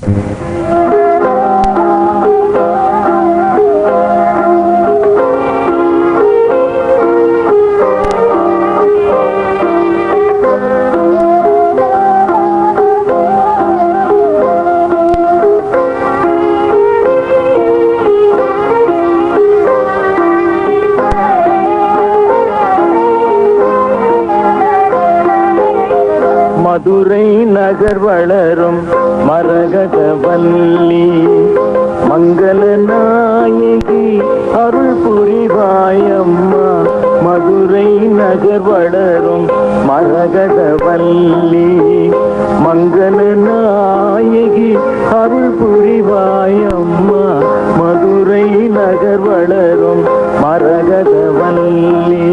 Música Madurai நகர் வளரும் மரகதவல்லி மங்கள நாயகி அருள் புரிவாயம்மா. மதுரை நகர் வளரும் மரகதவல்லி மங்கள நாயகி அருள் புரிவாயம்மா. மதுரை நகர் வளரும் மரகதவல்லி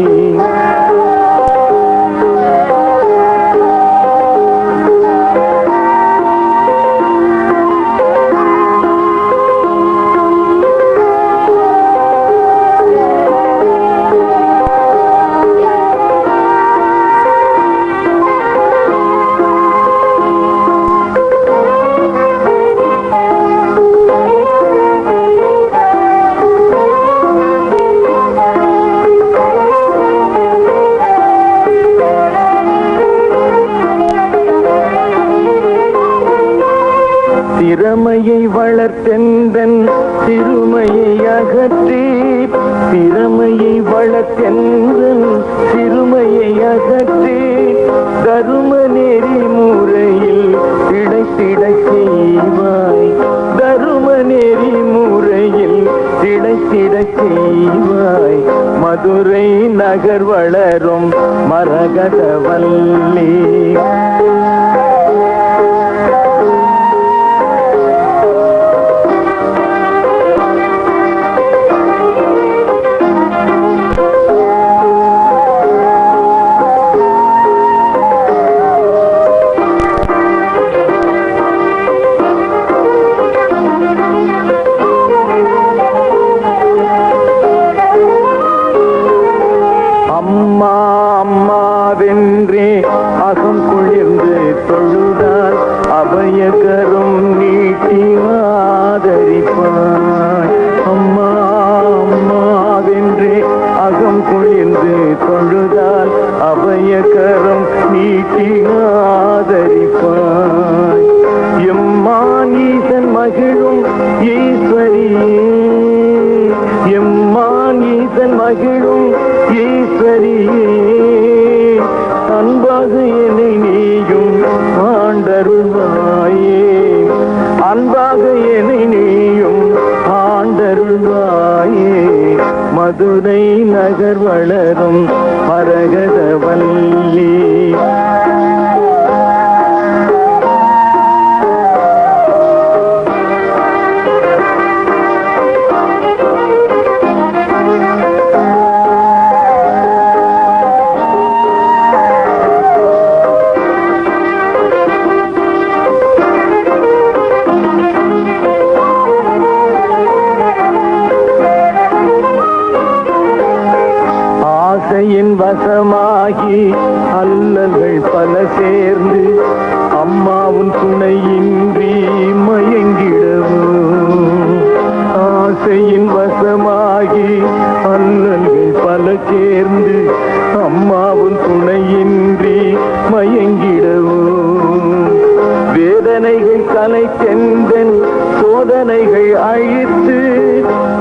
திறமையை வளர்த்தெந்தன் சிறுமையை அகற்றி திறமையை வளர்த்தெந்தன் சிறுமையை அகற்றி தரும நெறி முறையில் கிடைத்திடச் செய்வாய். தரும நெறி முறையில் கிடைத்திடச் செய்வாய். மதுரை நகர் வளரும் மரகதவல்லி அம்மா குளிர்ந்து தொழுதால் அபயகரம் நீட்டி ஆதரிப்பாய் எம்மான் ஈசன் மகிழும் ஈஸ்வரியே. எம்மான் ஈசன் மகிழும் ஈஸ்வரியே. அன்பாக என்னை நீயும் ஆண்டருள்வாயே. அன்பாக என்னை நீயும் ஆண்டருள்வாயே. மதுரை நகர் வளரும் மரகதவல்லி வல்லி ஆகி அல்லல்கள் பல சேர்ந்து அம்மாவும் துணையின்றி மயங்கிடவும். ஆசையின் வசமாகி அல்லல்கள் பல சேர்ந்து அம்மாவும் துணையின்றி மயங்கிடவும். வேதனைகள் கலை கலைத்தெந்தன் சோதனைகள் அழித்து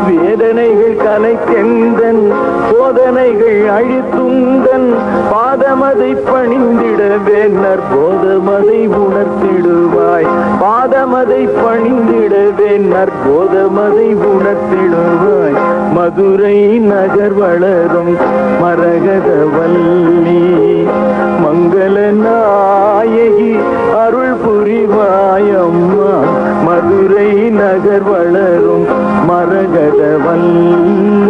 வேதனைகள் கலைத்தெந்தன் போதனைகள் அழித்துந்தன் பாதமதை பணிந்திட பணிந்திடவே போதமதை உணர்த்திடுவாய். பாதமதை பணிந்திட பணிந்திடவே போதமதை உணர்த்திடுவாய். மதுரை நகர் வளரும் மரகத மரகதவல்லி மங்கள நாயகி மலர் வளரும் மரகத வல்லி